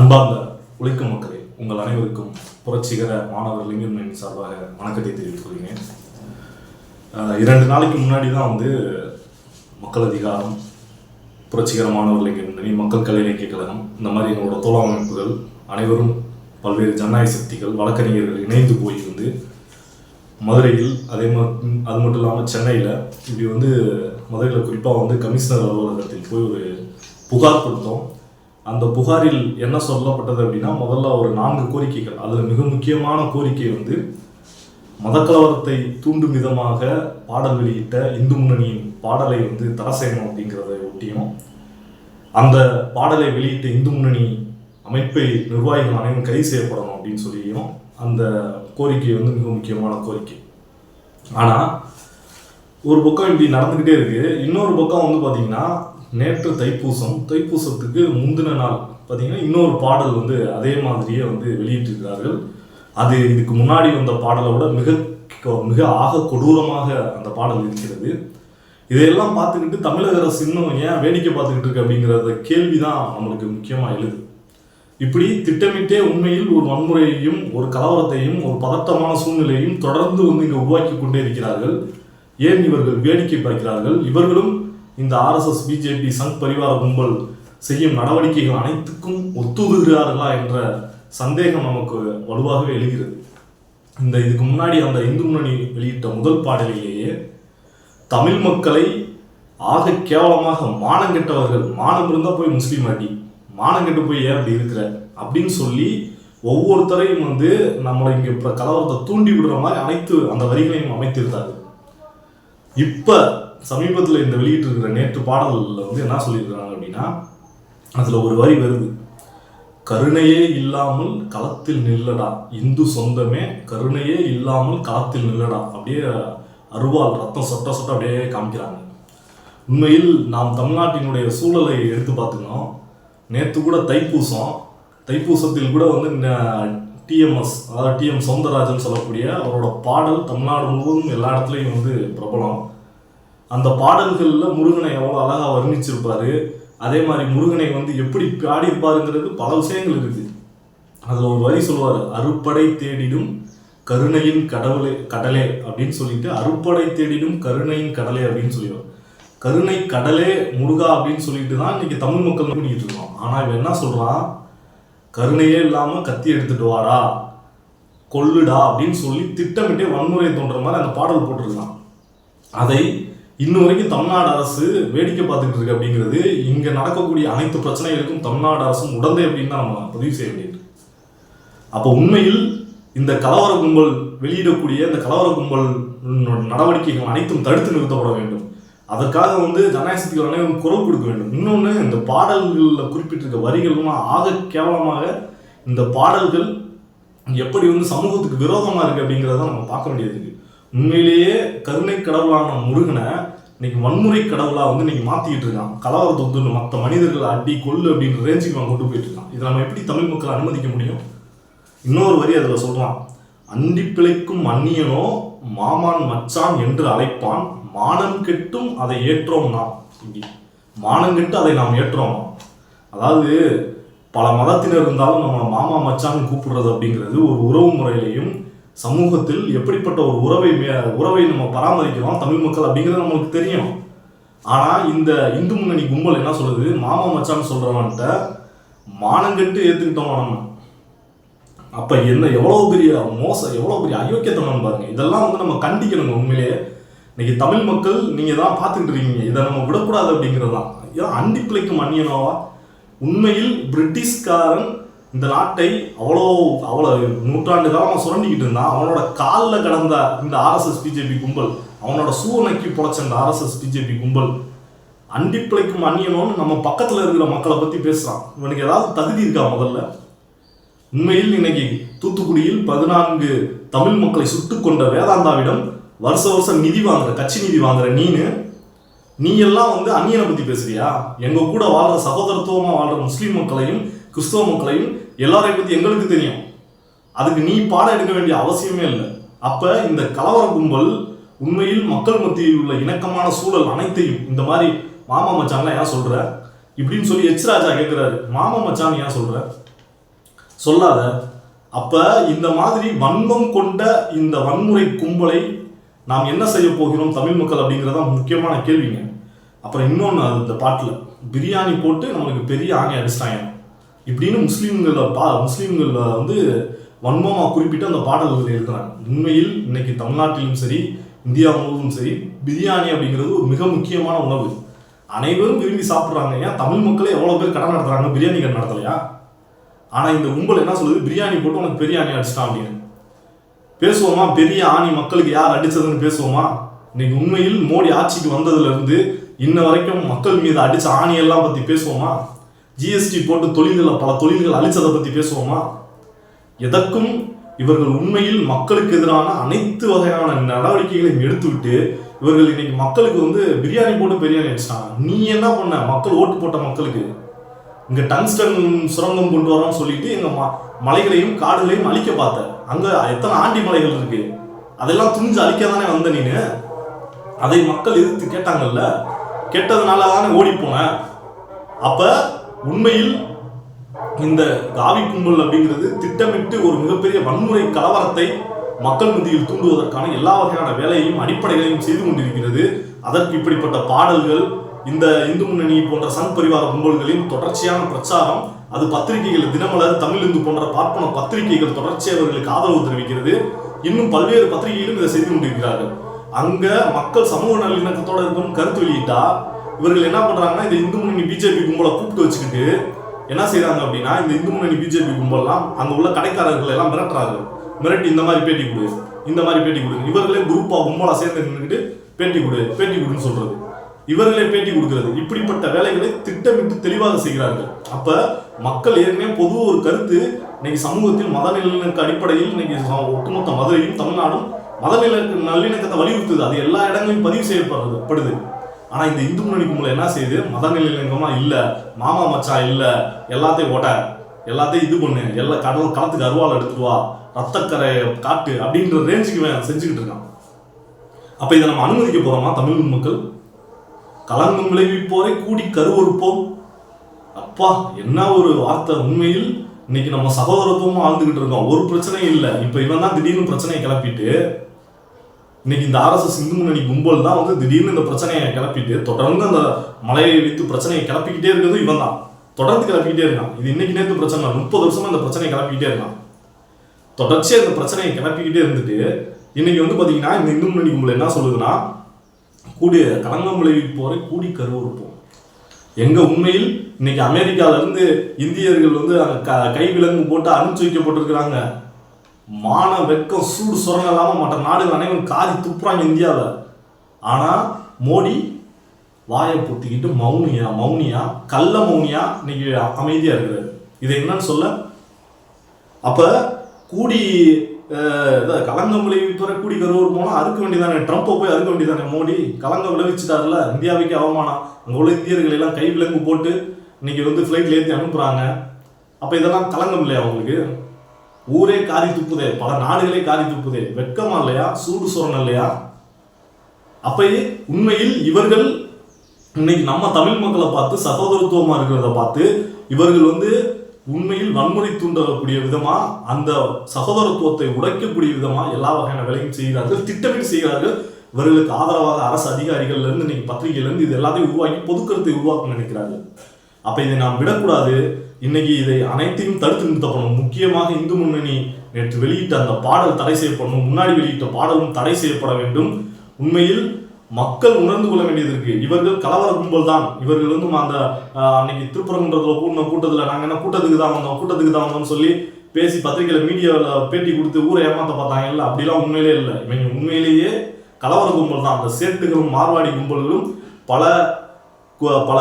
அன்பார்ந்த உழைக்கும் மக்களே உங்கள் அனைவருக்கும் புரட்சிகர மாணவர் இளைஞர்களின் சார்பாக வணக்கத்தை தெரிவித்துக் கொள்கிறேன். இரண்டு நாளைக்கு முன்னாடி தான் வந்து மக்கள் அதிகாரம் புரட்சிகர மாணவர் இளைஞரணி மக்கள் கலை இலக்கிய கழகம் இந்த மாதிரி எங்களோட தோழ அமைப்புகள் அனைவரும் பல்வேறு ஜனநாயக சக்திகள் வழக்கறிஞர்கள் இணைந்து போய் வந்து மதுரையில் அதே மாதிரி அது மட்டும் இல்லாமல் சென்னையில் இப்படி வந்து மதுரையில் குறிப்பாக வந்து கமிஷனர் அலுவலகத்தில் போய் ஒரு புகார் கொடுத்தோம். அந்த புகாரில் என்ன சொல்லப்பட்டது அப்படின்னா முதல்ல ஒரு நான்கு கோரிக்கைகள். அதில் மிக முக்கியமான கோரிக்கை வந்து மதக்கலவரத்தை தூண்டும் விதமாக பாடல் வெளியிட்ட இந்து முன்னணியின் பாடலை வந்து தடை செய்யணும் அப்படிங்கிறத ஒட்டியும் அந்த பாடலை வெளியிட்ட இந்து முன்னணி அமைப்பை நிர்வாகிகள் அனைவரும் கைது செய்யப்படணும் அப்படின்னு சொல்லியும் அந்த கோரிக்கை வந்து மிக முக்கியமான கோரிக்கை. ஆனால் ஒரு பக்கம் இப்படி நடந்துக்கிட்டே இருக்குது இன்னொரு பக்கம் வந்து பார்த்திங்கன்னா நேற்று தைப்பூசம். தைப்பூசத்துக்கு முந்தின நாள் பார்த்தீங்கன்னா இன்னொரு பாடல் வந்து அதே மாதிரியே வந்து வெளியிட்டிருக்கிறார்கள். அது இதுக்கு முன்னாடி வந்த பாடலை விட மிக மிக ஆக கொடூரமாக அந்த பாடல் இருக்கிறது. இதையெல்லாம் பார்த்துக்கிட்டு தமிழக அரசு இன்னும் ஏன் வேடிக்கை பார்த்துக்கிட்டு இருக்கு அப்படிங்கிறத கேள்வி தான் நம்மளுக்கு முக்கியமாக எழுது. இப்படி திட்டமிட்டே உண்மையில் ஒரு வன்முறையையும் ஒரு கலவரத்தையும் ஒரு பதட்டமான சூழ்நிலையையும் தொடர்ந்து வந்து இங்கே உருவாக்கி கொண்டே இருக்கிறார்கள். ஏன் இவர்கள் வேடிக்கை பார்க்கிறார்கள்? இவர்களும் இந்த ஆர்எஸ்எஸ் பிஜேபி சங் பரிவார கும்பல் செய்யும் நடவடிக்கைகள் அனைத்துக்கும் ஒத்துதுகிறார்களா என்ற சந்தேகம் நமக்கு வலுவாகவே எழுகிறது. இந்த இதுக்கு முன்னாடி அந்த இந்து முன்னணி வெளியிட்ட முதல் பாடலிலேயே தமிழ் மக்களை ஆக கேவலமாக மானம் கெட்டவர்கள் மானம் இருந்தால் போய் முஸ்லீம் அடி மானம் கெட்டு போய் ஏன் அப்படி இருக்கிற? அப்படின்னு சொல்லி ஒவ்வொருத்தரையும் வந்து நம்மளை இங்கே இப்போ கலவரத்தை தூண்டி விடுற மாதிரி அனைத்து அந்த வரிகளையும் அமைத்திருந்தார்கள். இப்போ சமீபத்தில் இந்த வெளியிட்டிருக்கிற நேற்று பாடலில் வந்து என்ன சொல்லியிருக்கிறாங்க அப்படின்னா அதில் ஒரு வரி வருது. கருணையே இல்லாமல் களத்தில் நில்லடா இந்து சொந்தமே கருணையே இல்லாமல் களத்தில் நில்லடா அப்படியே அருவாள் ரத்தம் சொட்ட சொட்ட அப்படியே காமிக்கிறாங்க. உண்மையில் நாம் தமிழ்நாட்டினுடைய சூழலை எடுத்து பார்த்துக்கணும். நேற்று கூட தைப்பூசம். தைப்பூசத்தில் கூட வந்து டிஎம்எஸ் அதாவது டிஎம் சௌந்தரராஜன் சொல்லக்கூடிய அவரோட பாடல் தமிழ்நாடு முழுவதும் எல்லா இடத்துலையும் வந்து பிரபலம். அந்த பாடல்களில் முருகனை எவ்வளோ அழகாக வர்ணிச்சிருப்பாரு. அதே மாதிரி முருகனை வந்து எப்படி பாடியிருப்பாருங்கிறது பல விஷயங்கள் இருக்குது. அதில் ஒரு வரி சொல்லுவார் அறுப்படை தேடிடும் கருணையின் கடவுளே கடலே அப்படின்னு சொல்லிட்டு அறுப்படை தேடிடும் கருணையின் கடலே அப்படின்னு சொல்லிடுவார். கருணை கடலே முருகா அப்படின்னு சொல்லிட்டு தான் இன்னைக்கு தமிழ் மக்கள் பண்ணிட்டு இருக்கோம். ஆனால் இவன் என்ன சொல்கிறான் கருணையே இல்லாமல் கத்தி எடுத்துட்டு வாடா கொல்லுடா அப்படின்னு சொல்லி திட்டமிட்டே வன்முறை தோன்ற மாதிரி அந்த பாடல் போட்டிருக்கான். அதை இன்ன வரைக்கும் தமிழ்நாடு அரசு வேடிக்கை பார்த்துக்கிட்டு இருக்கு அப்படிங்கிறது இங்கே நடக்கக்கூடிய அனைத்து பிரச்சனைகளுக்கும் தமிழ்நாடு அரசும் உடந்தை அப்படின்னு தான் நம்ம பதிவு செய்ய வேண்டியது அப்போ உண்மையில் இந்த கலவர கும்பல் வெளியிடக்கூடிய இந்த கலவர கும்பல் நடவடிக்கைகள் அனைத்தும் தடுத்து நிறுத்தப்பட வேண்டும். அதற்காக வந்து ஜனநாயகத்துக்கு அனைவரும் குரல் கொடுக்க வேண்டும். இன்னொன்று இந்த பாடல்களில் குறிப்பிட்டிருக்க வரிகள்லாம் ஆக கேவலமாக இந்த பாடல்கள் எப்படி வந்து சமூகத்துக்கு விரோதமாக இருக்குது அப்படிங்கிறத நம்ம பார்க்க வேண்டியது இருக்குது உண்மையிலேயே கருணை கடவுளான முருகனை இன்னைக்கு வன்முறை கடவுளாக வந்து இன்னைக்கு மாற்றிக்கிட்டு இருக்கான். கலவரத்தை வந்து மற்ற மனிதர்கள் அடி கொள்ளு அப்படின்ற ரேஞ்சுக்கு அவன் கொண்டு போயிட்டு இருக்கான். இதை நம்ம எப்படி தமிழ் மக்கள் அனுமதிக்க முடியும்? இன்னொரு வரி அதில் சொல்கிறான் அண்டி பிழைக்கும் அந்நியனோ மாமான் மச்சான் என்று அழைப்பான். மானம் கெட்டும் அதை ஏற்றோம் நாம். மானம் கெட்டு அதை நாம் ஏற்றோம்? அதாவது பல மதத்தினர் இருந்தாலும் நம்ம மாமா மச்சான் கூப்பிடுறது அப்படிங்கிறது ஒரு உறவு முறையிலையும் சமூகத்தில் எப்படிப்பட்ட ஒரு உறவை மே- உறவை நம்ம பராமரிக்கிறோம்? தமிழ் மக்கள் அப்படிங்கிறது நம்மளுக்கு தெரியும். ஆனால் இந்த இந்து முன்னணி கும்பல் என்ன சொல்லுது? மாமா மச்சான் சொல்கிறவன்ட்ட மானங்கட்டு ஏற்றுக்கிட்டோம் நம்ம. அப்போ என்ன எவ்வளோ பெரிய மோசம் எவ்வளோ பெரிய அயோக்கியத்தனம் பாருங்க. இதெல்லாம் வந்து நம்ம கண்டிக்கணுங்க உண்மையிலேயே இன்னைக்கு தமிழ் மக்கள் நீங்கள் தான் பார்த்துக்கிட்டு இருக்கீங்க. இதை நம்ம விடக்கூடாது அப்படிங்கிறது தான் ஏன் அண்டி பிழைக்கும் உண்மையில் பிரிட்டிஷ்காரன் இந்த நாட்டை அவ்வளோ அவ்வளோ நூற்றாண்டு காலமாக சுரண்டிக்கிட்டு இருந்தான். அவனோட காலில் கடந்த இந்த ஆர்எஸ்எஸ் பிஜேபி கும்பல் அவனோட சூவனைக்கு பொழைச்ச இந்த ஆர்எஸ்எஸ் பிஜேபி கும்பல் அண்டி பிழைக்கும் நம்ம பக்கத்தில் இருக்கிற மக்களை பற்றி பேசுகிறான் இவனுக்கு ஏதாவது தகுதி இருக்கா முதல்ல? உண்மையில் இன்னைக்கு தூத்துக்குடியில் பதினான்கு தமிழ் மக்களை சுட்டு கொண்ட வேதாந்தாவிடம் வருஷ வருஷம் நிதி வாங்குற கட்சி நிதி வாங்குற நீனு நீ எல்லாம் வந்து அந்நியனை பத்தி பேசுறியா? எங்க கூட வாழ்ற சகோதரத்துவமா வாழ்ற முஸ்லீம் மக்களையும் கிறிஸ்தவ மக்களையும் எல்லாரையும் பற்றி எங்களுக்கு தெரியும். அதுக்கு நீ பாடம் எடுக்க வேண்டிய அவசியமே இல்லை. அப்போ இந்த கலவர கும்பல் உண்மையில் மக்கள் மத்தியில் உள்ள இணக்கமான சூழல் அனைத்தையும் இந்த மாதிரி மாமா மச்சான்லாம் ஏன் சொல்கிற இப்படின்னு சொல்லி எச் ராஜா கேட்கிறாரு மாமா மச்சான் ஏன் சொல்கிற சொல்லாத. அப்போ இந்த மாதிரி வன்மம் கொண்ட இந்த வன்முறை கும்பலை நாம் என்ன செய்ய போகிறோம் தமிழ் மக்கள் அப்படிங்கிறதா முக்கியமான கேள்விங்க. அப்புறம் இன்னொன்று இந்த பாட்டில். பிரியாணி போட்டு நம்மளுக்கு பெரிய ஆணை அடிச்சிட்டாங்க. இப்படின்னு முஸ்லீம்கள பா முஸ்லீம்களில் வந்து வன்மமாக குறிப்பிட்டு அந்த பாடல்கள் எழுதுறாங்க. உண்மையில் இன்னைக்கு தமிழ்நாட்டிலும் சரி இந்தியா முழுவதும் சரி பிரியாணி அப்படிங்கிறது ஒரு மிக முக்கியமான உணவு. அனைவரும் விரும்பி சாப்பிட்றாங்க. ஏன்? தமிழ் மக்களே எவ்வளோ பேர் கடை நடத்துறாங்க? பிரியாணி கடை நடத்தலையா? ஆனால் இந்த கும்பல் என்ன சொல்லுது? பிரியாணி போட்டு உனக்கு பெரிய ஆணி அடிச்சிட்டான் அப்படின்னு. பேசுவோமா? பெரிய ஆணி மக்களுக்கு யார் அடிச்சதுன்னு பேசுவோமா? இன்னைக்கு உண்மையில் மோடி ஆட்சிக்கு வந்ததுலேருந்து இன்ன வரைக்கும் மக்கள் மீது அடித்த ஆணியெல்லாம் பற்றி பேசுவோமா? ஜிஎஸ்டி போட்டு தொழில்களை பல தொழில்கள் அழிச்சதை பற்றி பேசுவோமா? எதற்கும் இவர்கள் உண்மையில் மக்களுக்கு எதிரான அனைத்து வகையான நடவடிக்கைகளையும் எடுத்துவிட்டு இவர்கள் இன்னைக்கு மக்களுக்கு வந்து பிரியாணி போட்டு பிரியாணி அடிச்சிட்டாங்க. நீ என்ன பண்ண? மக்கள் ஓட்டு போட்ட மக்களுக்கு. இங்க டங்ஸ்டன் சுரங்கம் கொண்டு வரோம்னு சொல்லிட்டு எங்க ம- மலைகளையும் காடுகளையும் அழிக்க பார்த்த. அங்க எத்தனை ஆண்டி மலைகள் இருக்கு? அதெல்லாம் துணிஞ்சு அழிக்க தானே வந்த நீனு? அதை மக்கள் எதிர்த்து கேட்டாங்கல்ல? கேட்டதுனால தானே ஓடி போன? அப்ப உண்மையில் இந்த காவி கும்பல் அப்படிங்கிறது திட்டமிட்டு ஒரு மிகப்பெரிய வன்முறை கலவரத்தை மக்கள் மத்தியில் தூண்டுவதற்கான எல்லா வகையான வேலையையும் அடிப்படைகளையும் செய்து கொண்டிருக்கிறது. அதற்கு இப்படிப்பட்ட பாடல்கள் இந்த இந்து முன்னணி போன்ற சங் பரிவார கும்பல்களின் தொடர்ச்சியான பிரச்சாரம் அது பத்திரிகைகள் தினமலர் தமிழ் இந்து போன்ற பார்ப்பன பத்திரிகைகள் தொடர்ச்சியாக அவர்களுக்கு ஆதரவு தெரிவிக்கிறது. இன்னும் பல்வேறு பத்திரிகைகளும் இதை செய்து கொண்டிருக்கிறார்கள். அங்க மக்கள் சமூக நல்லிணக்கத்தோட இருக்கும் கருத்து வெளியிட்டா இவர்கள் என்ன பண்றாங்கன்னா இந்த இந்து முன்னணி பிஜேபி கும்பலை கூப்பிட்டு வச்சுக்கிட்டு என்ன செய்கிறாங்க அப்படின்னா இந்த இந்து முன்னணி பிஜேபி கும்பல்லாம் அங்கே உள்ள கடைக்காரர்கள் எல்லாம் மிரட்டுறாங்க. மிரட்டி இந்த மாதிரி பேட்டி கொடு இந்த மாதிரி பேட்டி கொடு. இவர்களே குரூப்பாக கும்பலாக சேர்ந்து நின்றுக்கிட்டு பேட்டி கொடு பேட்டி கொடுன்னு சொல்றது. இவர்களே பேட்டி கொடுக்கிறது. இப்படிப்பட்ட வேலைகளை திட்டமிட்டு தெளிவாக செய்கிறார்கள். அப்ப மக்கள் ஏற்கனவே பொது ஒரு கருத்து இன்னைக்கு சமூகத்தில் மத நல்லிணக்க அடிப்படையில் இன்னைக்கு ஒட்டுமொத்த மதுரையும் தமிழ்நாடும் மத நல்லிணக்க நல்லிணக்கத்தை வலியுறுத்துது. அது எல்லா இடங்களிலும் பதிவு செய்யப்படுறது ஆனால் இந்த இந்து முன்னணி கும்பல் என்ன செய்யுது? மத நல்லிணக்கமா இல்லை மாமா மச்சா இல்லை எல்லாத்தையும் ஓட்ட எல்லாத்தையும் இது பண்ணு எல்லா கடல் களத்துக்கு அருவாள் எடுத்துட்டு வா ரத்தக்கரை காட்டு அப்படின்ற ரேஞ்சுக்கு இவன் செஞ்சுக்கிட்டு இருக்கான். அப்போ இதை நம்ம அனுமதிக்க போகிறோமா தமிழ் மக்கள்? கலங்கும் விளைவிப்போரை கூடி கருவறுப்போம். அப்பா என்ன ஒரு வார்த்தை உண்மையில்? இன்னைக்கு நம்ம சகோதரத்துவமும் வாழ்ந்துகிட்டு இருக்கோம். ஒரு பிரச்சனையும் இல்லை. இப்போ இவன் தான் திடீர்னு பிரச்சனையை கிளப்பிட்டு இன்னைக்கு இந்த ஆர்எஸ்எஸ் இந்து முன்னணி கும்பல் தான் வந்து திடீர்னு இந்த பிரச்சனையை கிளப்பிட்டு தொடர்ந்து அந்த மலையை வைத்து பிரச்சனையை கிளப்பிக்கிட்டே இருக்கிறது இவன் தான் தொடர்ந்து கிளப்பிக்கிட்டே இருக்கான். இது இன்னைக்கு நேற்று பிரச்சனை முப்பது வருஷமா இந்த பிரச்சனையை கிளப்பிக்கிட்டே இருக்கான். தொடர்ச்சியாக இந்த பிரச்சனையை கிளப்பிக்கிட்டே இருந்துட்டு இன்னைக்கு வந்து பார்த்தீங்கன்னா இந்த இந்து முன்னணி கும்பல் என்ன சொல்லுதுன்னா கூடிய களங்கம் விளைவிப்போரை கூடி கருவறுப்போம் எங்க உண்மையில் இன்னைக்கு அமெரிக்கால இருந்து இந்தியர்கள் வந்து அங்கே க- கை விலங்கு போட்டு அனுப்பிச்சு வைக்கப்பட்டிருக்கிறாங்க. மான வெக்கம் சூடு சுரங்க இல்லாமல் மற்ற நாடுகள் அனைவரும் காதி துப்புறாங்க இந்தியாவில். ஆனால் மோடி வாயை பொத்திக்கிட்டு மௌனியா மௌனியா கள்ள மௌனியா இன்னைக்கு அமைதியாக இருக்கிறாரு. இது என்னன்னு சொல்ல அப்போ கூடி இதை கலங்கம் விளைவிப்பற கூடி கருவர் போனால் அறுக்க வேண்டியதானே? ட்ரம்ப்பை போய் அறுக்க வேண்டியதானே மோடி? கலங்கம் விளைவிச்சிட்டாருல இந்தியாவுக்கு அவமானம். அங்கே உள்ள இந்தியர்கள் எல்லாம் கை விலங்கு போட்டு இன்னைக்கு வந்து ஃப்ளைட்டில் ஏற்றி அனுப்புகிறாங்க அப்போ இதெல்லாம் கலங்கம் இல்லையா அவங்களுக்கு ஊரே காரி துப்புதே பல நாடுகளே காரி துப்புதே. வெட்கமா இல்லையா? சூடு சுரணம் இல்லையா? அப்ப உண்மையில் இவர்கள் இன்னைக்கு நம்ம தமிழ் மக்களை பார்த்து சகோதரத்துவமா இருக்கிறத பார்த்து இவர்கள் வந்து உண்மையில் வன்முறை தூண்டக்கூடிய விதமா அந்த சகோதரத்துவத்தை உடைக்கக்கூடிய விதமா எல்லா வகையான வேலையும் செய்கிறார்கள் திட்டமிட்டு செய்கிறார்கள். இவர்களுக்கு ஆதரவாக அரசு அதிகாரிகள்ல இருந்து இன்னைக்கு பத்திரிகையில இருந்து இது எல்லாத்தையும் உருவாக்கி பொதுக்கருத்தை உருவாக்க நினைக்கிறார்கள். அப்ப இதை நாம் விடக்கூடாது. இன்னைக்கு இதை அனைத்தையும் தடுத்து நிறுத்தப்படணும். முக்கியமாக இந்து முன்னணி நேற்று வெளியிட்ட அந்த பாடல் தடை செய்யப்படணும். முன்னாடி வெளியிட்ட பாடலும் தடை செய்யப்பட வேண்டும். உண்மையில் மக்கள் உணர்ந்து கொள்ள வேண்டியது இருக்கு. இவர்கள் கலவர கும்பல் தான். இவர்கள் வந்து அந்த அன்னைக்கு திருப்பரங்குன்றத்தில் கூட்டின கூட்டத்தில் நாங்கள் என்ன கூட்டத்துக்கு தான் வந்தோம்? கூட்டத்துக்கு தான் வந்தோம்னு சொல்லி பேசி பத்திரிகையில் மீடியாவில் பேட்டி கொடுத்து ஊரை ஏமாத்த பார்த்தாங்கல்ல அப்படிலாம் உண்மையிலே இல்லை. இவங்க உண்மையிலேயே கலவர கும்பல் தான். அந்த சேட்டுகளும் மார்வாடி கும்பல்களும் பல பல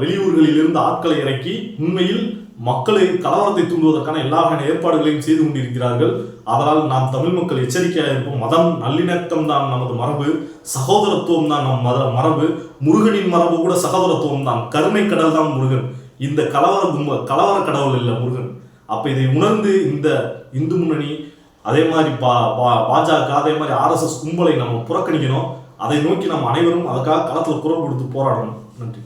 வெளியூர்களில் இருந்து ஆட்களை இறக்கி உண்மையில் மக்களை கலவரத்தை தூண்டுவதற்கான எல்லா வகையான ஏற்பாடுகளையும் செய்து கொண்டிருக்கிறார்கள். அதனால் நாம் தமிழ் மக்கள் எச்சரிக்கையாக இருப்போம். மதம் நல்லிணக்கம் தான் நமது மரபு. சகோதரத்துவம் தான் நம் மத மரபு. முருகனின் மரபு கூட சகோதரத்துவம் தான். கருமை கடல் தான் முருகன். இந்த கலவர கும்ப கலவர கடவுள் இல்லை முருகன். அப்ப இதை உணர்ந்து இந்த இந்து முன்னணி அதே மாதிரி பா பா- பாஜக அதே மாதிரி ஆர்எஸ்எஸ் கும்பலை நம்ம புறக்கணிக்கணும். அதை நோக்கி நம்ம அனைவரும் அதுக்காக களத்துல குரல் கொடுத்து போராடணும். நன்றி.